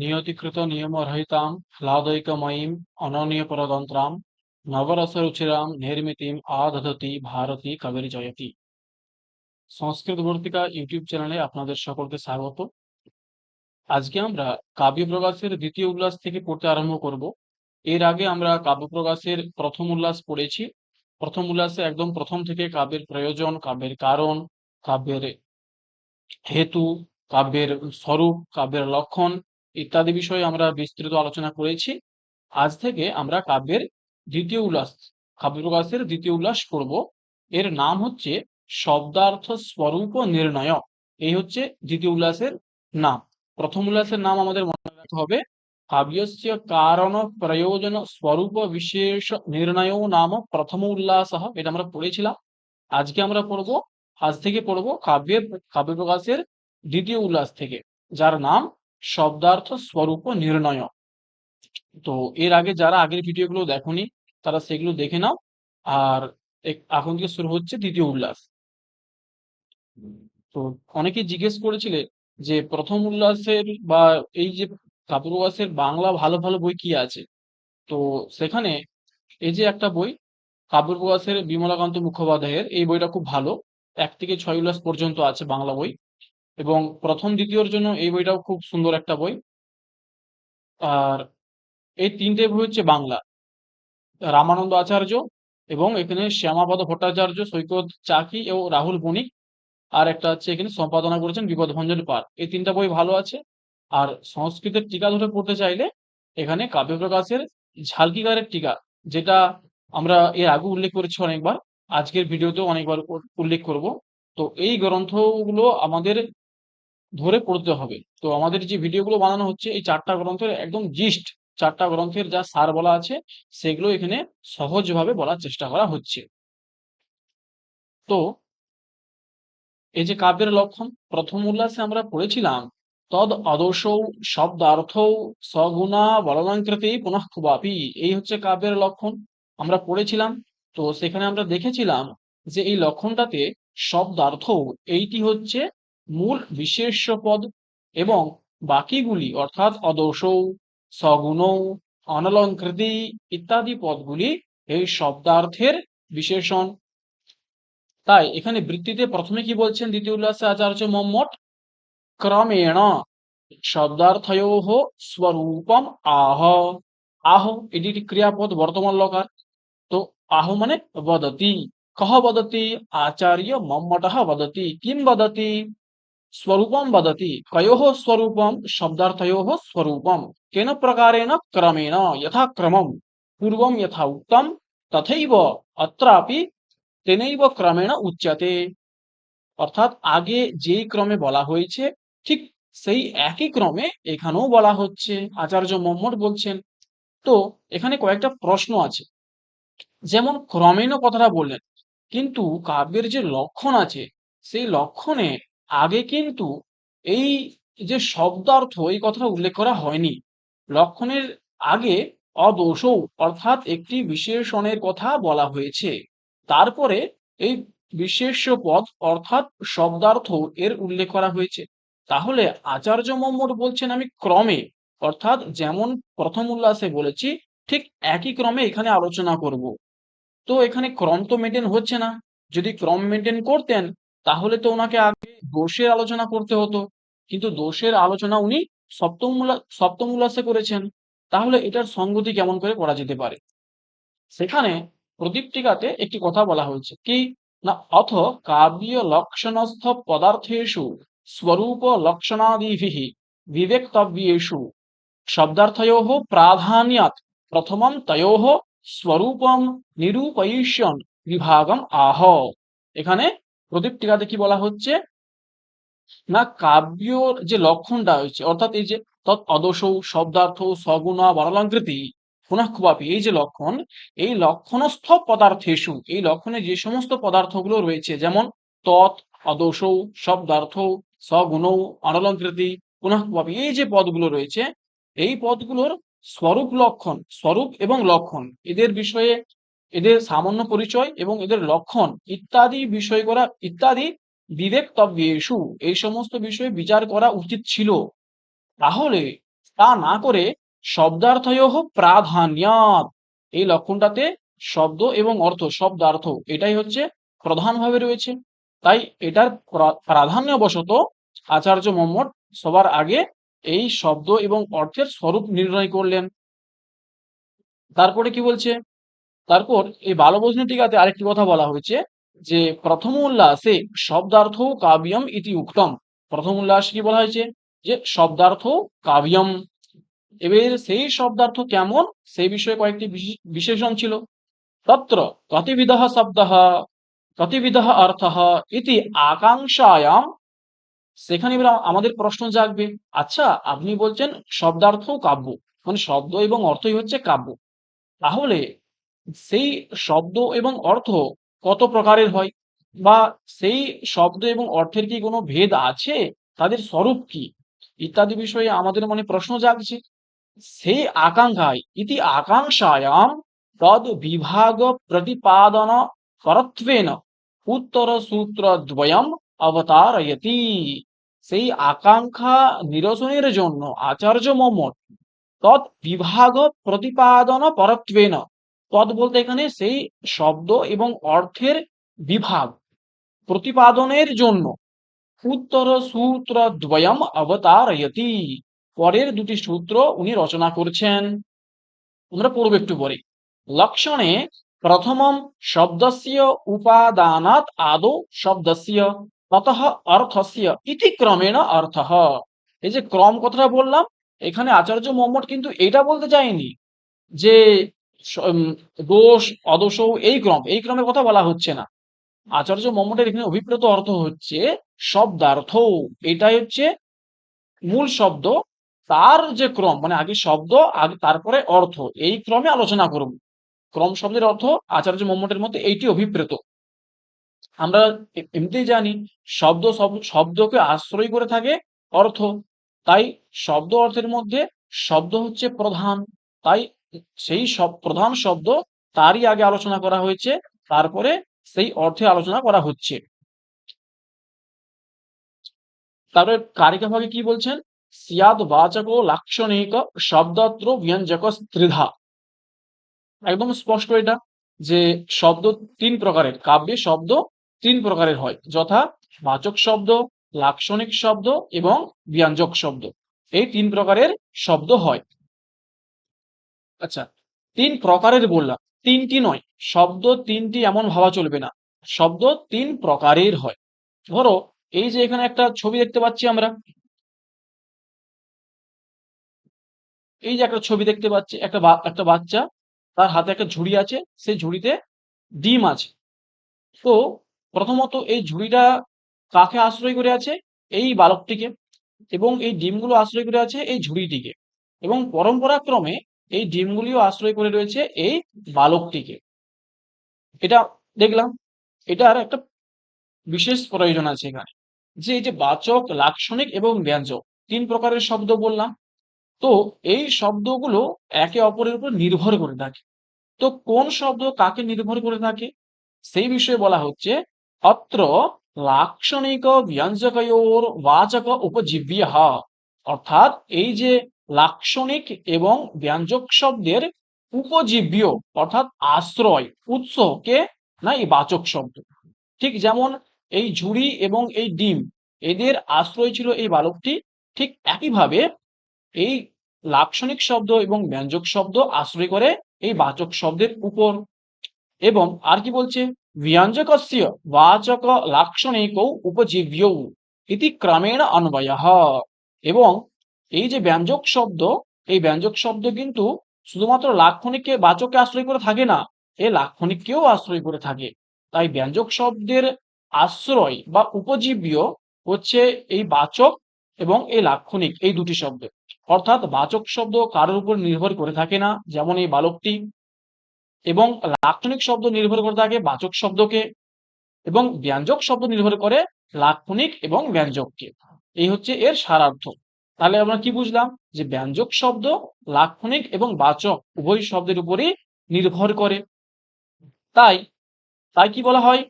নিয়তিকৃত নিয়মরহিতাং হ্লাদৈকময়ীম অননীয়পরতন্ত্রাম, নবরসরুচিরাম, নির্মিতিম, আদধতি, ভারতী কবির জয়তি সংস্কৃত ভর্তিকা YouTube চ্যানেলে আপনাদের সকলকে স্বাগত। আজকে আমরা কাব্য প্রকাশের দ্বিতীয় উল্লাস থেকে পড়তে আরম্ভ করব। এর আগে আমরা কাব্য প্রকাশের প্রথম উল্লাস পড়েছি। প্রথম উল্লাসে একদম প্রথম থেকে কাব্যের প্রয়োজন, কাব্যের কারণ, কাব্যের হেতু, কাব্যের স্বরূপ, কাব্যের লক্ষণ ইত্যাদি বিষয়ে আমরা বিস্তৃত আলোচনা করেছি। আজ থেকে আমরা কাব্যের দ্বিতীয় উল্লাস কাব্য প্রকাশের দ্বিতীয় উল্লাস করব। এর নাম হচ্ছে শব্দার্থ স্বরূপ নির্ণয়। এই হচ্ছে দ্বিতীয় উল্লাসের নাম। প্রথম উল্লাসের নাম আমাদের মনে রাখতে হবে, কাব্যস্য কারণ প্রয়োজন স্বরূপ বিশেষ নির্ণয় নাম প্রথম উল্লাস। এটা আমরা পড়েছিলাম। আজকে আমরা পড়ব, আজ থেকে পড়ব কাব্যের কাব্য প্রকাশের দ্বিতীয় উল্লাস থেকে, যার নাম শব্দার্থ স্বরূপ নির্ণয়। তো এর আগে যারা আগের ভিডিওগুলো দেখোনি, তারা সেগুলো দেখে নাও। আর এখন থেকে শুরু হচ্ছে দ্বিতীয় উল্লাস। তো অনেকে জিজ্ঞেস করেছিলে যে, প্রথম উল্লাসের বা এই যে কাব্য প্রকাশের বাংলা ভালো ভালো বই কি আছে? তো সেখানে এই যে একটা বই কাব্য প্রকাশের বিমলাকান্ত মুখোপাধ্যায়ের, এই বইটা খুব ভালো। এক থেকে ছয় উল্লাস পর্যন্ত আছে বাংলা বই। এবং প্রথম দ্বিতীয়র জন্য এই বইটাও খুব সুন্দর একটা বই। আর এই তিনটে বই হচ্ছে বাংলা। রামানন্দ আচার্য এবং এখানে শ্যামাপদ ভট্টাচার্য, সৈকত চাকি ও রাহুল বণিক আর একটা হচ্ছে এখানে সম্পাদনা করেছেন বিপদ ভঞ্জন পাল এই তিনটা বই ভালো আছে। আর সংস্কৃতের টিকা ধরে পড়তে চাইলে এখানে কাব্য প্রকাশের ঝালকিগারের টিকা, যেটা আমরা এর আগে উল্লেখ করেছি অনেকবার। আজকের ভিডিওতেও অনেকবার উল্লেখ করব। তো এই গ্রন্থগুলো আমাদের ধরে পড়তে হবে। তো আমাদের যে ভিডিওগুলো বানানো হচ্ছে, এই চারটা গ্রন্থের একদম জিস্ট চারটা গ্রন্থের যা সার বলা আছে, সেগুলো এখানে সহজভাবে বলার চেষ্টা করা হচ্ছে। তো এই যে কাব্যের লক্ষণ, প্রথম উল্লাসে আমরা পড়েছিলাম, তদ আদর্শৌ শব্দার্থৌ সগুণা বলনাঙ্কৃতি পুনঃ কুবাপি এই হচ্ছে কাব্যের লক্ষণ। আমরা পড়েছিলাম, তো সেখানে আমরা দেখেছিলাম যে এই লক্ষণটাতে শব্দার্থ, এইটি হচ্ছে মূল বিশেষ্য পদ এবং বাকিগুলি, অর্থাৎ অদর্শৌ, সগুণৌ, অনলঙ্কৃতি ইত্যাদি পদগুলি এই শব্দার্থের বিশেষণ। তাই এখানে বৃত্তিতে প্রথমে কি বলছেন দ্বিতীয় উল্লাসে আচার্য মোহাম্মদ ক্রমেণ শব্দার্থয়োः স্বরূপম আহ। আহ এটি ক্রিয়াপদ বর্তমান লকার। তো আহ মানে বদতি। কহ বদতি? আচার্য মম্মটः বদতি। কিম বদতি? स्वरूपं वदति कयोः स्वरूपं शब्दार्थयोः स्वरूपं केन प्रकारेण क्रमेण यथा क्रमं पूर्वं यथा उक्तं तथैव अत्रापि तेनैव क्रमेण उच्यते অর্থাৎ আগে যেই ক্রমে বলা হয়েছে ঠিক সেই একই ক্রমে এখানেও বলা হচ্ছে আচার্য মোহাম্মদ বলছেন তো এখানে কয়েকটা প্রশ্ন আছে যেমন ক্রমেণ কথাটা বললেন কিন্তু কাব্যের যে লক্ষণ আছে সেই লক্ষণে আগে কিন্তু এই যে শব্দার্থ এই কথাটা উল্লেখ করা হয়নি। লক্ষণের আগে অদোষৌ অর্থাৎ একটি বিশেষণের কথা বলা হয়েছে। তারপরে এই বিশেষ্য পদ অর্থাৎ শব্দার্থ এর উল্লেখ করা হয়েছে। তাহলে আচার্য মোহাম্মদ বলছেন আমি ক্রমে, অর্থাৎ যেমন প্রথম উল্লাসে বলেছি, ঠিক একই ক্রমে এখানে আলোচনা করব। তো এখানে ক্রম তো মেনটেন হচ্ছে না। যদি ক্রম মেনটেন করতেন তাহলে তো ওনাকে আগে দোষের আলোচনা করতে হতো। কিন্তু দোষের আলোচনা উনি সপ্তম উল্লা- করেছেন। তাহলে এটার সঙ্গতি কেমন করে করা যেতে পারে? সেখানে প্রদীপ টিকাতে একটি কথা বলা হয়েছে কি, না অথ কাব্য লক্ষণস্থ পদার্থেষু স্বরূপ লক্ষণাদিভি বিবেক্তব্যেষু শব্দার্থयोः প্রাধান্যাৎ প্রথমম তয়োः স্বরূপম নিরূপয়িষ্যন বিভাগম আহ। এখানে প্রদীপ টিকাতে কি বলা হচ্ছে? না কাব্যর যে লক্ষণটা হয়েছে, অর্থাৎ এই যে তৎ শব্দার্থ, সগুণা বরলাঙ্কৃতি পুনঃ এই যে লক্ষণ, এই লক্ষণস্থ পদার্থেষু, এই লক্ষণে যে সমস্ত পদার্থগুলো রয়েছে, যেমন তৎ অদোষৌ শব্দার্থ, সগুণৌ অনলঙ্কৃতি পুনঃ এই যে পদগুলো রয়েছে, এই পদগুলোর স্বরূপ লক্ষণ, স্বরূপ এবং লক্ষণ, এদের বিষয়ে এদের সামান্য পরিচয় এবং এদের লক্ষণ ইত্যাদি বিষয় করা, ইত্যাদি বিবেকতব্যেষু এই সমস্ত বিষয়ে বিচার করা উচিত ছিল। তাহলে তা না করে শব্দার্থয়োহ প্রাধান্যাৎ। এই লক্ষণটাতে শব্দ এবং অর্থ, শব্দার্থ, এটাই হচ্ছে প্রধানভাবে রয়েছে। তাই এটার প্রা- প্রাধান্যবশত আচার্য মোহাম্মদ সবার আগে এই শব্দ এবং অর্থের স্বরূপ নির্ণয় করলেন। তারপরে কি বলছে? তারপর এই বালবোজনী টিকাতে আরেকটি কথা বলা হয়েছে যে প্রথম উল্লাসে শব্দার্থ কাব্যম ইতি উক্তম। প্রথম উল্লাস কি বলা হয়েছে? যে শব্দার্থ কাব্যম। এবার সেই শব্দার্থ কেমন? সেই বিষয়ে কয়েকটি বিশে- বিশেষণ ছিল। তত্র কতিবিধ শব্দ কতিবিধ অর্থ ইতি আকাঙ্ক্ষায়াম। সেখানে এবার আমাদের প্রশ্ন জাগবে আচ্ছা আপনি বলছেন শব্দার্থ কাব্য মানে শব্দ এবং অর্থই হচ্ছে কাব্য। তাহলে সেই শব্দ এবং অর্থ কত প্রকারের হয়? বা সেই শব্দ এবং অর্থের কি কোনো ভেদ আছে? তাদের স্বরূপ কি? ইত্যাদি বিষয়ে আমাদের মনে প্রশ্ন জাগছে। সেই আকাঙ্ক্ষায়, ইতি আকাঙ্ক্ষায়াম তদ বিভাগ প্রতিপাদন করত্বেন। উত্তর সূত্র দ্বয়ম অবতারয়তি। সেই আকাঙ্ক্ষা নিরসনের জন্য আচার্য মোহাম্মদ তৎ বিভাগ প্রতিপাদন পরত্বেন তৎ বলতে এখানে সেই শব্দ এবং অর্থের বিভাগ প্রতিপাদনের জন্য। উত্তর সূত্র দ্বয়ম অবতারয়তি। পরের দুটি সূত্র উনি রচনা করছেন। আমরা পড়ব একটু পরে। লক্ষণে প্রথমম শব্দস্য উপাদানাৎ আদৌ শব্দস্য ততঃ অর্থস্য ইতি ক্রমেণ অর্থঃ। এই যে ক্রম কথাটা বললাম, এখানে আচার্য মোহাম্মদ কিন্তু এটা বলতে চায়নি যে দোষ অদোষ এই ক্রম, এই ক্রমের কথা বলা হচ্ছে না। আচার্য মোহাম্মদের এখানে অভিপ্রেত অর্থ হচ্ছে শব্দার্থ। এটাই হচ্ছে মূল শব্দ। তার যে ক্রম মানে আগে শব্দ, আগে তারপরে অর্থ, এই ক্রমে আলোচনা করব। ক্রম শব্দের অর্থ আচার্য মোহাম্মদের মধ্যে এইটি অভিপ্রেত। আমরা এমনিতেই জানি শব্দ শব্দকে আশ্রয় করে থাকে অর্থ। তাই শব্দ অর্থের মধ্যে শব্দ হচ্ছে প্রধান। তাই সেই সব, প্রধান শব্দ তারই আগে আলোচনা করা হয়েছে, তারপরে সেই অর্থে আলোচনা করা হচ্ছে। তারপরে কারিকা ভাগে কি বলছেন? সিয়াদ বাচক লাক্ষণিক শব্দত্র ব্যঞ্জক ত্রিধা। একদম স্পষ্ট এটা যে শব্দ তিন প্রকারের, কাব্যে শব্দ তিন প্রকারের হয়, যথা বাচক শব্দ, লাক্ষণিক শব্দ এবং ব্যঞ্জক শব্দ। এই তিন প্রকারের শব্দ হয়। আচ্ছা তিন প্রকারের বললাম। তিনটি নয়, শব্দ তিনটি এমন ভাবা চলবে না। শব্দ তিন প্রকারের হয়। ধরো, এই যে এখানে একটা ছবি দেখতে পাচ্ছি আমরা। এই যে একটা ছবি দেখতে পাচ্ছি, একটা একটা বাচ্চা, তার হাতে একটা ঝুড়ি আছে, সেই ঝুড়িতে ডিম আছে। তো প্রথমত এই ঝুড়িটা কাকে আশ্রয় করে আছে? এই বালকটিকে। এবং এই ডিমগুলো আশ্রয় করে আছে এই ঝুড়িটিকে। এবং পরম্পরাক্রমে এই ডিমগুলিও আশ্রয় করে রয়েছে এই বালকটিকে। এটা দেখলাম, এটার একটা বিশেষ প্রয়োজন আছে এখানে। যে এই যে বাচক, লাক্ষণিক এবং ব্যঞ্জক, তিন প্রকারের শব্দ বললাম। তো এই শব্দগুলো একে অপরের উপর নির্ভর করে থাকে। তো কোন শব্দ কাকে নির্ভর করে থাকে? সেই বিষয়ে বলা হচ্ছে, অত্র লাক্ষণিক ব্যঞ্জকয়োর বাচক উপজীব্য অর্থাৎ এই যে লাক্ষণিক এবং ব্যঞ্জক শব্দের উপজীব্য, অর্থাৎ আশ্রয় উৎস কে না এই বাচক শব্দ। ঠিক যেমন এই ঝুড়ি এবং এই ডিম, এদের আশ্রয় ছিল এই বালকটি, ঠিক একইভাবে এই লাক্ষণিক শব্দ এবং ব্যঞ্জক শব্দ আশ্রয় করে এই বাচক শব্দের উপর। এবং আর কি বলছে? ব্যঞ্জকস্য বাচক লাক্ষণিক উপজীব্য ইতি ক্রমেণ অন্বয়। এবং এই যে ব্যঞ্জক শব্দ, এই ব্যঞ্জক শব্দ কিন্তু শুধুমাত্র লাক্ষণিককে বাচককে আশ্রয় করে থাকে না, এ লাক্ষণিককেও আশ্রয় করে থাকে। তাই ব্যঞ্জক শব্দের আশ্রয় বা উপজীব্য হচ্ছে এই বাচক এবং এই লাক্ষণিক, এই দুটি শব্দ। অর্থাৎ বাচক শব্দ কারোর উপর নির্ভর করে থাকে না, যেমন এই বালকটি, এবং লাক্ষণিক শব্দ নির্ভর করে থাকে বাচক শব্দকে, এবং ব্যঞ্জক শব্দ নির্ভর করে লাক্ষণিক এবং ব্যঞ্জককে। এই হচ্ছে এর সারার্থ। তাহলে আমরা কি বুঝলাম? যে ব্যঞ্জক শব্দ লাক্ষণিক এবং বাচক উভয় শব্দের উপরে নির্ভর করে। তাই তাই কি বলা হয়?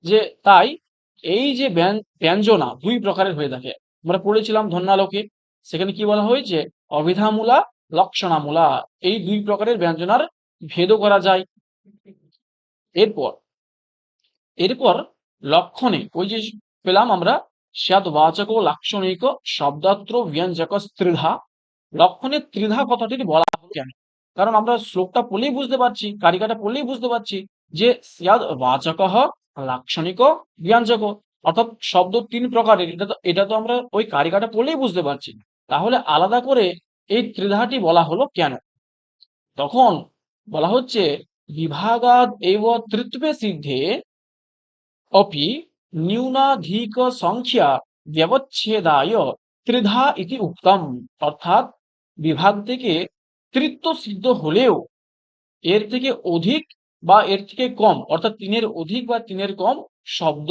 যে তাই এই যে ব্যঞ্জ- ব্যঞ্জনা দুই প্রকারের হয়ে থাকে। আমরা পড়েছিলাম ধন্যালোকে। সেখানে কি বলা হয়েছে অবিধামূলা, লক্ষণামূলা এই দুই প্রকারের ব্যঞ্জনার ভেদও করা যায়। এরপর এরপর লক্ষণে ওই যে পেলাম আমরা স্যাদবাচক লাক্ষণিক শব্দাত্র ব্যঞ্জক ত্রিধা। লক্ষণে ত্রিধা কথাটি বলা হলো কেন? কারণ আমরা শ্লোকটা পড়লেই বুঝতে পারছি, কারিকাটা পড়লেই বুঝতে পারছি যে স্যাদ বাচক, লাক্ষণিক, ব্যঞ্জক। অর্থাৎ শব্দ তিন প্রকারের, এটা তো এটা তো আমরা ওই কারিকাটা পড়লেই বুঝতে পারছি। তাহলে আলাদা করে এই ত্রিধাটি বলা হলো কেন? তখন বলা হচ্ছে, বিভাগাদ এব তৃত্বে সিদ্ধে অপি ন্যূনাধিক সংখ্যা ব্যবচ্ছেদায় ত্রিধা ইতি উক্তম অর্থাৎ বিভাগ থেকে তৃত্ব সিদ্ধ হলেও এর থেকে অধিক বা এর থেকে কম, অর্থাৎ তিনের অধিক বা তিনের কম শব্দ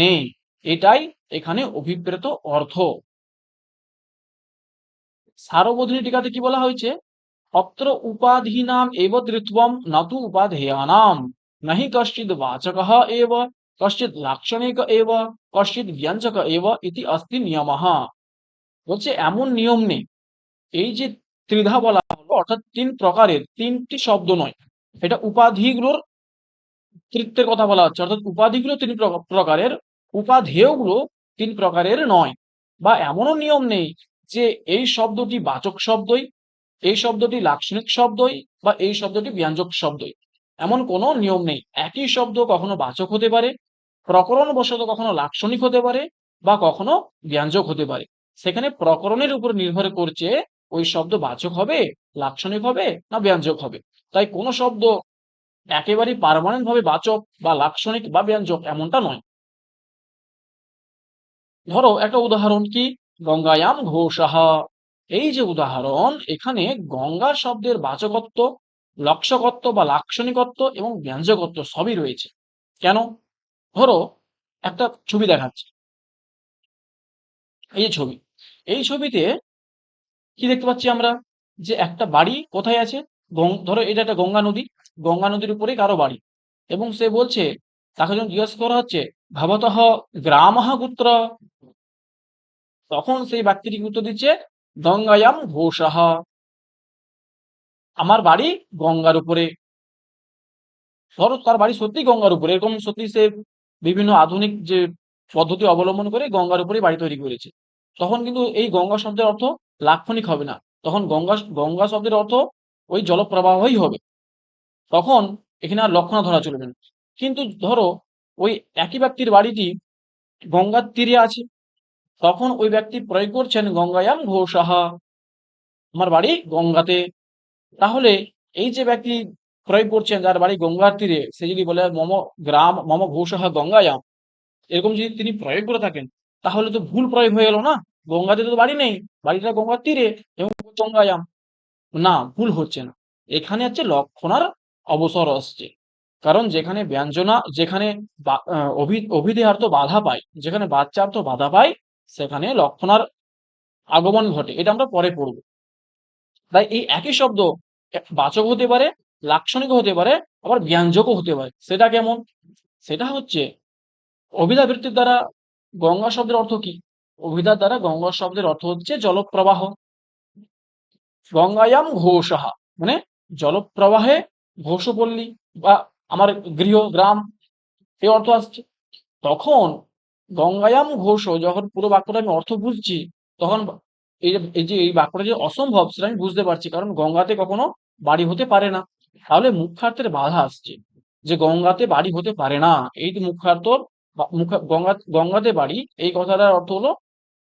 নেই। এটাই এখানে অভিপ্রেত অর্থ। সারবোধিনী টিকাতে কি বলা হয়েছে? অত্র উপাধীনাম এব তৃত্বম নতু উপাধেয়ানাম, নহি কশ্চিদ বাচকः এব। কশ্চিদ লাক্ষণিক এব কশ্চিদ ব্যঞ্জক এব ইতি অস্তি নিয়মঃ বলছে এমন নিয়ম নেই এই যে ত্রিধা বলা হলো অর্থাৎ তিন প্রকারের তিনটি শব্দ নয় এটা উপাধিগুলোর তৃত্বের কথা বলা হচ্ছে অর্থাৎ উপাধিগুলো তিন প্রকারের উপাধেয়গুলো তিন প্রকারের নয় বা এমনও নিয়ম নেই যে এই শব্দটি বাচক শব্দই এই শব্দটি লাক্ষণিক শব্দই বা এই শব্দটি ব্যঞ্জক শব্দই এমন কোনো নিয়ম নেই। একই শব্দ কখনো বাচক হতে পারে প্রকরণ বশত কখনো লাক্ষণিক হতে পারে বা কখনো ব্যঞ্জক হতে পারে। সেখানে প্রকরণের উপর নির্ভর করছে ওই শব্দ বাচক হবে, লাক্ষণিক হবে না ব্যঞ্জক হবে। তাই কোনো শব্দ একেবারেই পার্মানেন্ট ভাবে বাচক বা লাক্ষণিক বা ব্যঞ্জক এমনটা নয়। ধরো, একটা উদাহরণ কি? গঙ্গায়াম ঘোষাহা। এই যে উদাহরণ, এখানে গঙ্গা শব্দের বাচকত্ব লক্ষকত্ব বা লাক্ষণিকত্ব এবং ব্যঞ্জকত্ব সবই রয়েছে। কেন? ধরো, একটা ছবি দেখাচ্ছে। এই যে ছবি। এই ছবিতে কি দেখতে পাচ্ছি আমরা? যে একটা বাড়ি কোথায় আছে? ধরো এটা একটা গঙ্গা নদী। গঙ্গা নদীর উপরে কারও বাড়ি। এবং সে বলছে, তাকে যখন জিজ্ঞাসা করা হচ্ছে, ভবতঃ গ্রামঃ কুত্র তখন সেই ব্যক্তিটি উত্তর দিচ্ছে, গঙ্গায়াম ঘোষাহ আমার বাড়ি গঙ্গার উপরে। ধরো তার বাড়ি সত্যি গঙ্গার উপরে। এরকম সত্যি সে বিভিন্ন আধুনিক যে পদ্ধতি অবলম্বন করে গঙ্গার উপরে বাড়ি তৈরি করেছে। তখন কিন্তু এই গঙ্গা শব্দের অর্থ লাক্ষণিক হবে না। তখন গঙ্গা গঙ্গা শব্দের অর্থ ওই জলপ্রবাহই হবে। তখন এখানে আর লক্ষণা ধরা চলবে না। কিন্তু ধরো, ওই একই ব্যক্তির বাড়িটি গঙ্গার তীরে আছে। তখন ওই ব্যক্তি প্রয়োগ করছেন গঙ্গায়াম ঘোষাহা। আমার বাড়ি গঙ্গাতে তাহলে এই যে ব্যক্তি ক্রয় করছেন, যার বাড়ি গঙ্গার তীরে, সে যদি বলে, মম গ্রাম, মম ঘোষাহা গঙ্গায়াম। এরকম যদি তিনি প্রয়োগ করে থাকেন, তাহলে তো ভুল প্রয়োগ হয়ে গেল না? গঙ্গাতে তো বাড়ি নেই। বাড়িটা গঙ্গার তীরে এবং গঙ্গায়াম। না, ভুল হচ্ছে না। এখানে হচ্ছে লক্ষণার অবসর আসছে। কারণ যেখানে ব্যঞ্জনা, যেখানে অভিধেয়ার্থ বাধা পায়, যেখানে বাচ্চার্থ বাধা পায়, সেখানে লক্ষণার আগমন ঘটে। এটা আমরা পরে পড়ব। তাই এই একই শব্দ বাচক হতে পারে লাক্ষণিক হতে পারে, আবার ব্যঞ্জকও হতে পারে। সেটা কেমন? সেটা হচ্ছে অভিধা বৃত্তির দ্বারা গঙ্গা শব্দের অর্থ কি? অভিধার দ্বারা গঙ্গা শব্দের অর্থ হচ্ছে জলপ্রবাহ। গঙ্গায়াম ঘোষাহা মানে জলপ্রবাহে ঘোষপল্লী বা আমার গৃহ, গ্রাম এই অর্থ আসছে। তখন গঙ্গায়াম ঘোষ, যখন পুরো বাক্যটা আমি অর্থ বুঝছি, তখন এই যে এই যে, এই বাক্যটা যে অসম্ভব, সেটা আমি বুঝতে পারছি। কারণ গঙ্গাতে কখনো বাড়ি হতে পারে না। তাহলে মুখ্যার্থের বাধা আসছে যে গঙ্গাতে বাড়ি হতে পারে না। এই যে মুখ্যার্থ গঙ্গা, গঙ্গাতে বাড়ি, এই কথাটার অর্থ হলো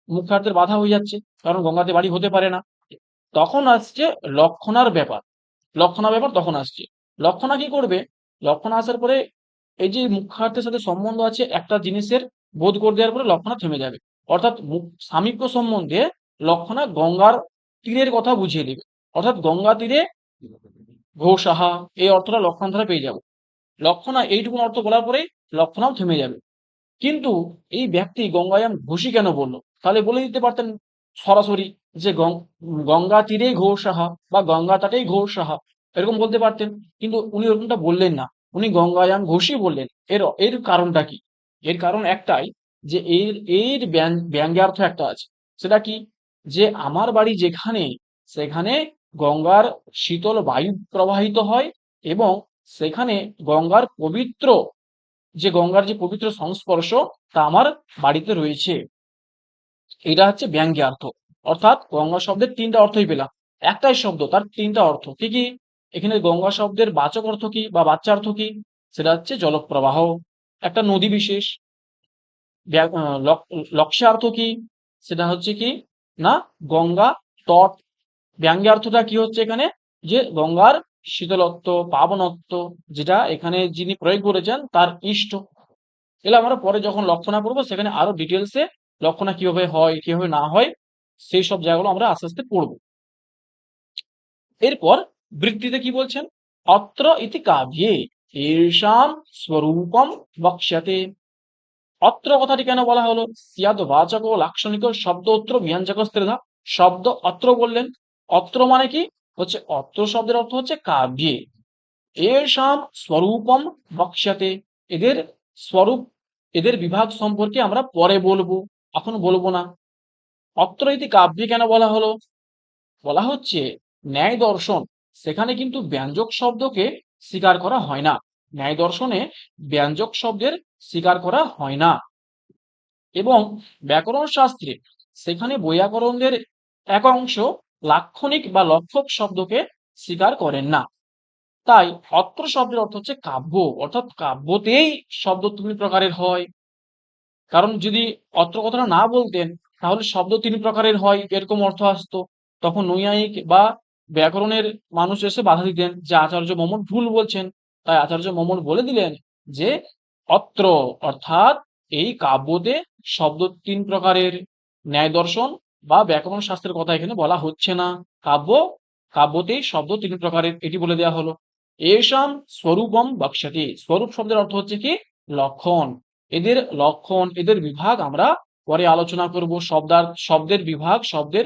মুখ্যার্থের বাধা হয়ে যাচ্ছে, কারণ গঙ্গাতে বাড়ি হতে পারে না। তখন আসছে লক্ষণার ব্যাপার। লক্ষণা ব্যাপার তখন আসছে। লক্ষণা কি করবে? লক্ষণা আসার পরে এই যে মুখ্যার্থের সাথে সম্বন্ধ আছে, একটা জিনিসের বোধ করে দেওয়ার পরে লক্ষণা থেমে যাবে। অর্থাৎ সামীপ্য সম্বন্ধে লক্ষণা গঙ্গার তীরের কথা বুঝিয়ে দেবে। অর্থাৎ গঙ্গা তীরে ঘোষাহা এই অর্থটা লক্ষণ ধারা পেয়ে যাব। লক্ষণা এইটুকুন অর্থ বলার পরে লক্ষণাও থেমে যাবে। কিন্তু এই ব্যক্তি গঙ্গায়াম ঘোষী কেন বলল? তাহলে বলে দিতে পারতেন সরাসরি যে গঙ্গা তীরেই ঘোষাহা বা গঙ্গা তাটেই ঘোষাহা এরকম বলতে পারতেন। কিন্তু উনি ওরকমটা বললেন না। উনি গঙ্গায়াম ঘোষই বললেন। এর এর কারণটা কি? এর কারণ একটাই যে এর এর ব্যং- ব্যঙ্গ্যার্থ একটা আছে। সেটা কি? যে আমার বাড়ি যেখানে, সেখানে গঙ্গার শীতল বায়ু প্রবাহিত হয় এবং সেখানে গঙ্গার পবিত্র, যে গঙ্গার যে পবিত্র সংস্পর্শ তা আমার বাড়িতে রয়েছে। এটা হচ্ছে ব্যঙ্গ্যার্থ অর্থাৎ গঙ্গা শব্দের তিনটা অর্থই পেলাম। একটাই শব্দ, তার তিনটা অর্থ কি কি? এখানে গঙ্গা শব্দের বাচক অর্থ কি বা বাচ্চার্থ কি? সেটা হচ্ছে জলপ্রবাহ, একটা নদী বিশেষ। লক্ষ্যার্থ কি? সেটা হচ্ছে কি? না, গঙ্গা তট ব্যঙ্গ্যার্থটা কি হচ্ছে এখানে? যে গঙ্গার শীতলত্ব পাবনত্ব যেটা এখানে যিনি প্রয়োগ করেছেন, তার ইষ্ট। এগুলো আমরা পরে যখন লক্ষণা করব সেখানে আরও ডিটেলসে লক্ষণা কীভাবে হয়, কীভাবে না হয়, সেই সব জায়গাগুলো আমরা আস্তে আস্তে পড়ব। এরপর বৃত্তিতে কি বলছেন? অত্র ইতি কাব্যে এষাম স্বরূপম বক্ষ্যতে। অত্র কথাটি কেন বলা হলো? সিয়াদ বাচক লাক্ষণিক শব্দোত্তর ব্যঞ্জক স্ত্রেধা শব্দ অত্র বললেন অত্র মানে কি? হচ্ছে অত্র শব্দের অর্থ হচ্ছে কাব্যে। এষাম স্বরূপম বক্ষ্যতে। এদের স্বরূপ, এদের বিভাগ সম্পর্কে আমরা পরে বলব। এখন বলব না। অত্র ইতি কাব্যে কেন বলা হলো? বলা হচ্ছে, ন্যায় দর্শন। সেখানে কিন্তু ব্যঞ্জক শব্দকে স্বীকার করা হয় না। ন্যায় দর্শনে ব্যঞ্জক শব্দের স্বীকার করা হয় না। এবং ব্যাকরণ শাস্ত্রে সেখানে বৈয়াকরণদের এক অংশ লাক্ষণিক বা লক্ষক শব্দকে স্বীকার করেন না। তাই অত্র শব্দের অর্থ হচ্ছে কাব্য, অর্থাৎ কাব্যতেই শব্দ তিন প্রকারের হয়। কারণ যদি অত্র কথাটা না বলতেন, তাহলে শব্দ তিন প্রকারের হয়, এরকম অর্থ আসতো। তখন নৈয়ায়িক বা ব্যাকরণের মানুষ এসে বাধা দিতেন যে আচার্য মমন ভুল বলছেন। তাই আচার্য মমন বলে দিলেন যে অত্র, অর্থাৎ এই কাব্যতে শব্দ তিন প্রকারের ন্যায় দর্শন বা ব্যাকরণ শাস্ত্রের কথা এখানে বলা হচ্ছে না। কাব্য, কাব্যতেই শব্দ তিন প্রকারের, এটি বলে দেওয়া হলো। এসাম স্বরূপম বক্ষ্যতে, স্বরূপ শব্দের অর্থ হচ্ছে কি? লক্ষণ। এদের লক্ষণ, এদের বিভাগ আমরা পরে আলোচনা করব। শব্দার, শব্দের বিভাগ, শব্দের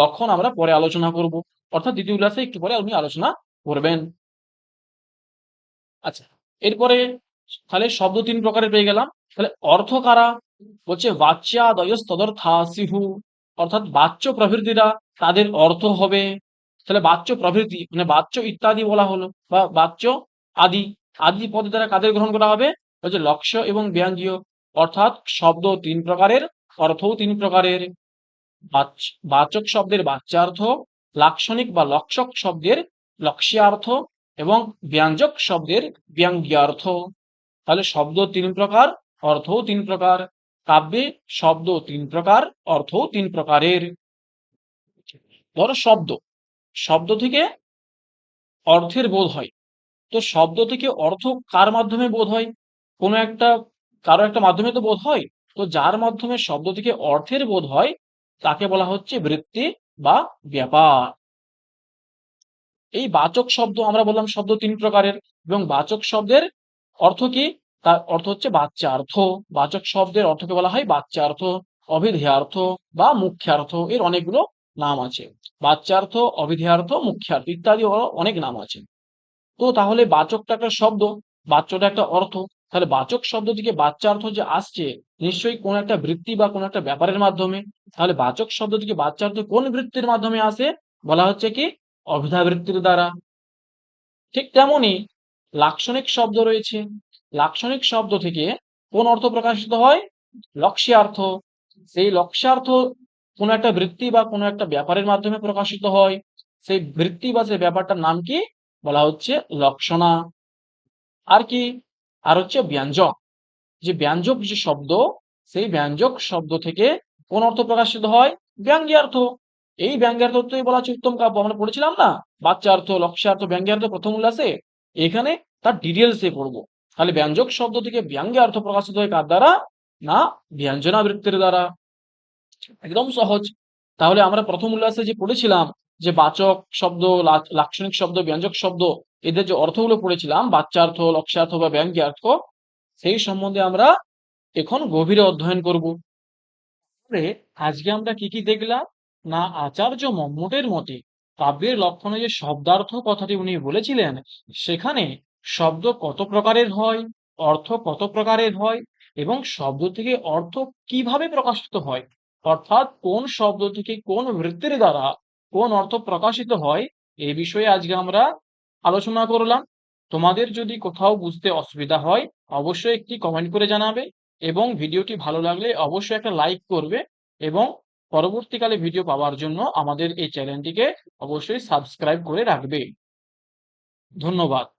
লক্ষণ আমরা পরে আলোচনা করব। অর্থাৎ দ্বিতীয় ক্লাসে একটু পরে আপনি আলোচনা করবেন। আচ্ছা এরপরে তাহলে শব্দ তিন প্রকারের পেয়ে গেলাম। তাহলে অর্থ কারা? বলছে বাচ্যাদয়স তদর্থাসিহু। অর্থাৎ বাচ্য প্রভৃতিরা তাদের অর্থ হবে, তাহলে বাচ্য প্রভৃতি মানে বাচ্য ইত্যাদি বলা হলো, বা বাচ্য আদি আদি পদ দ্বারা কাদের গ্রহণ করা হবে? বলছে লক্ষ্য এবং ব্যঙ্গীয়, অর্থাৎ শব্দ তিন প্রকারের, অর্থও তিন প্রকারের। বাচ- বাচক শব্দের বাচ্যার্থ লাক্ষণিক বা লক্ষক শব্দের লক্ষ্যার্থ এবং ব্যঞ্জক শব্দের ব্যঙ্গ্যার্থ। তাহলে শব্দ তিন প্রকার, অর্থও তিন প্রকার। কাব্যে শব্দ তিন প্রকার অর্থ তিন প্রকারের। ধরো শব্দ। শব্দ থেকে অর্থের বোধ হয়। তো শব্দ থেকে অর্থ কার মাধ্যমে বোধ হয়? কোনো একটা, কারও একটা মাধ্যমে তো বোধ হয়। তো যার মাধ্যমে শব্দ থেকে অর্থের বোধ হয়, তাকে বলা হচ্ছে বৃত্তি বা ব্যাপার। এই বাচক শব্দ আমরা বললাম শব্দ তিন প্রকারের, এবং বাচক শব্দের অর্থ কি? তার অর্থ হচ্ছে বাচ্যার্থ। বাচক শব্দের অর্থকে বলা হয় বাচ্যার্থ, অভিধেয়ার্থ বা মুখ্যার্থ। এর অনেকগুলো নাম আছে। বাচ্যার্থ, অভিধেয়ার্থ, মুখ্যার্থ ইত্যাদি অনেক নাম আছে। তো তাহলে বাচকটা একটা শব্দ, বাচ্যটা একটা অর্থ। তাহলে বাচক শব্দ থেকে বাচ্যার্থ যে আসছে, নিশ্চয়ই কোন একটা বৃত্তি বা কোন একটা ব্যাপারের মাধ্যমে। তাহলে বাচক শব্দ থেকে বাচ্যার্থ কোন বৃত্তির মাধ্যমে আসে? বলা হচ্ছে কি অভিধাবৃত্তির দ্বারা। ঠিক তেমনই লাক্ষণিক শব্দ রয়েছে। লাক্ষণিক শব্দ থেকে কোন অর্থ প্রকাশিত হয়? লক্ষ্যার্থ। সেই লক্ষ্যার্থ কোন একটা বৃত্তি বা কোন একটা ব্যাপারের মাধ্যমে প্রকাশিত হয়। সেই বৃত্তি বা সেই ব্যাপারটার নাম কি? বলা হচ্ছে লক্ষণা। আর কি? আর হচ্ছে ব্যঞ্জক। যে ব্যঞ্জক যে শব্দ, সেই ব্যঞ্জক শব্দ থেকে কোন অর্থ প্রকাশিত হয়? ব্যঙ্গ্যার্থ। এই ব্যঙ্গ্যার্থই বলা হচ্ছে উত্তম কাব্য। আমরা পড়েছিলাম না? বাচ্যার্থ, লক্ষ্যার্থ, ব্যঙ্গ্যার্থ প্রথম উল্লাসে। এখানে তার ডিটেলসে পড়ব। তাহলে ব্যঞ্জক শব্দ থেকে ব্যঙ্গে অর্থ প্রকাশিত হয় কার দ্বারা? না ব্যঞ্জনাবৃত্তির দ্বারা। একদম সহজ। তাহলে আমরা প্রথম উল্লাসে যে পড়েছিলাম, যে বাচক শব্দ লাক্ষণিক শব্দ, ব্যঞ্জক শব্দ, এদের যে অর্থগুলো পড়েছিলাম, বাচ্যার্থ, লক্ষ্যার্থ বা ব্যঙ্গ্যার্থ সেই সম্বন্ধে আমরা এখন গভীরে অধ্যয়ন করব। আজকে আমরা কি কি দেখলাম? না, আচার্য মম্মটের মতে কাব্যের লক্ষণে যে শব্দার্থ কথাটি উনি বলেছিলেন, সেখানে শব্দ কত প্রকারের হয়, অর্থ কত প্রকারের হয়, এবং শব্দ থেকে অর্থ কীভাবে প্রকাশিত হয়? অর্থাৎ কোন শব্দ থেকে কোন বৃত্তির দ্বারা কোন অর্থ প্রকাশিত হয়? এই বিষয়ে আজকে আমরা আলোচনা করলাম। তোমাদের যদি কোথাও বুঝতে অসুবিধা হয়, অবশ্যই একটি কমেন্ট করে জানাবে এবং ভিডিওটি ভালো লাগলে অবশ্যই একটা লাইক করবে এবং পরবর্তীকালে ভিডিও পাওয়ার জন্য আমাদের এই চ্যানেলটিকে অবশ্যই সাবস্ক্রাইব করে রাখবে। ধন্যবাদ।